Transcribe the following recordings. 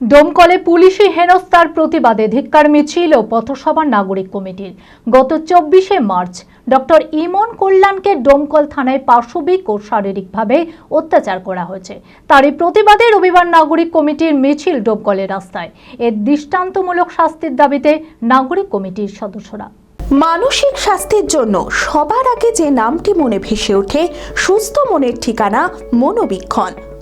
ডোমকলে পুলিশি হেনস্থার প্রতিবাদে ধিক্কার মিছিল ও পথসভা নাগরিক কমিটির। গত চব্বিশে মার্চ, ডক্টর ইমন কল্যাণকে ডোমকল থানায় পাশবিক ও শারীরিকভাবে অত্যাচার করা হয়েছে। তারই প্রতিবাদে রবিবার নাগরিক কমিটির মিছিল ডোমকলের রাস্তায়। এর দৃষ্টান্তমূলক শাস্তির দাবিতে নাগরিক কমিটির সদস্যরা। মানসিক স্বাস্থ্যের জন্য সবার আগে যে নামটি মনে ভেসে ওঠে, সুস্থ মনের ঠিকানা মনোবীক্ষণ।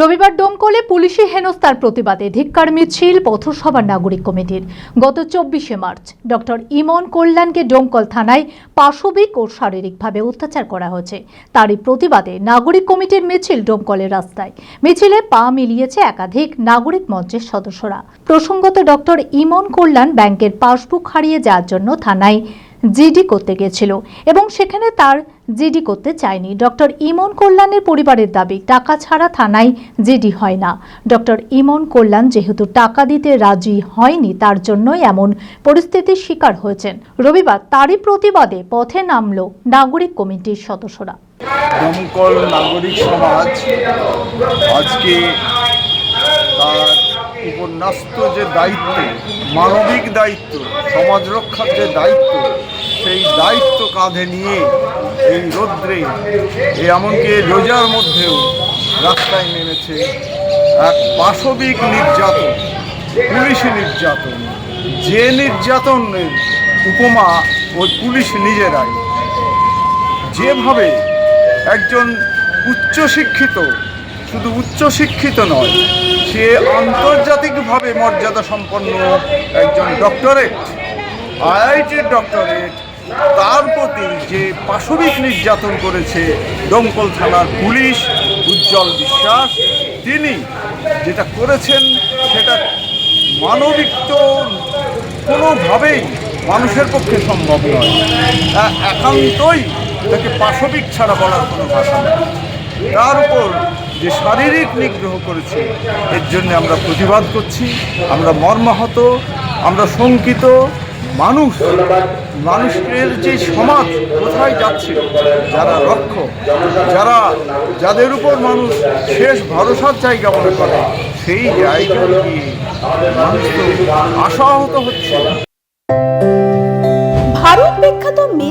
রবিবার ডোমকলে পুলিশি হেনস্থার প্রতিবাদে ধিক্কার মিছিল পথসভা নাগরিক কমিটির। গত চব্বিশে মার্চ, ডক্টর ইমন কল্যাণকে ডোমকল থানায় পাশবিক ও শারীরিকভাবে অত্যাচার করা হয়েছে। তারই প্রতিবাদে নাগরিক কমিটির মিছিল ডোমকলের রাস্তায়। মিছিলে পা মিলিয়েছে একাধিক নাগরিক মঞ্চের সদস্যরা। প্রসঙ্গত, ডক্টর ইমন কল্যাণ ব্যাংকের পাসবুক হারিয়ে যাওয়ার জন্য থানায় জিডি করতে গিয়েছিল এবং সেখানে তার জিডি করতে চায়নি। ডক্টর ইমন কল্যাণের পরিবারের দাবি, টাকা ছাড়া থানায় জিডি হয় না। ডক্টর ইমন কল্যাণ যেহেতু টাকা দিতে রাজি হয়নি, তার জন্যই এমন পরিস্থিতির শিকার হয়েছেন। রবিবার তারই প্রতিবাদে পথে নামল নাগরিক কমিটির সদস্যরা। দমকল নাগরিক সমাজ আজকে তার উপন্যস্ত যে দায়িত্ব, মানবিক দায়িত্ব সমাজ রক্ষার যে দায়িত্ব, সেই দায়িত্ব কাঁধে নিয়ে এই রৌদ্রে এমনকি রোজার মধ্যেও রাস্তায় নেমেছে এক পাশবিক নির্যাতন, পুলিশি নির্যাতন, যে নির্যাতনের উপমা ওই পুলিশ নিজেরাই। যেভাবে একজন উচ্চশিক্ষিত শুধু উচ্চশিক্ষিত নয়, সে আন্তর্জাতিকভাবে মর্যাদা সম্পন্ন একজন ডক্টরেট, আইআইটির ডক্টরেট। তার প্রতি যে পাশবিক নির্যাতন করেছে দমকল থানার পুলিশ, উজ্জ্বল বিশ্বাস, তিনি যেটা করেছেন সেটা মানবিক তো কোনোভাবেই মানুষের পক্ষে সম্ভব নয়। একান্তই তাকে পাশবিক ছাড়া বলার কোনো ভাষা তার উপর যে শারীরিক নিগ্রহ করেছে, এর জন্য আমরা প্রতিবাদ করছি। আমরা মর্মাহত, আমরা শঙ্কিত মানুষ। মানুষের যে সমাজ কোথায় যাচ্ছে? যারা রক্ষক, যারা যাদের উপর মানুষ শেষ ভরসার জায়গা মনে করে, সেই জায়গায় গিয়ে মানুষ আশাহত হচ্ছে।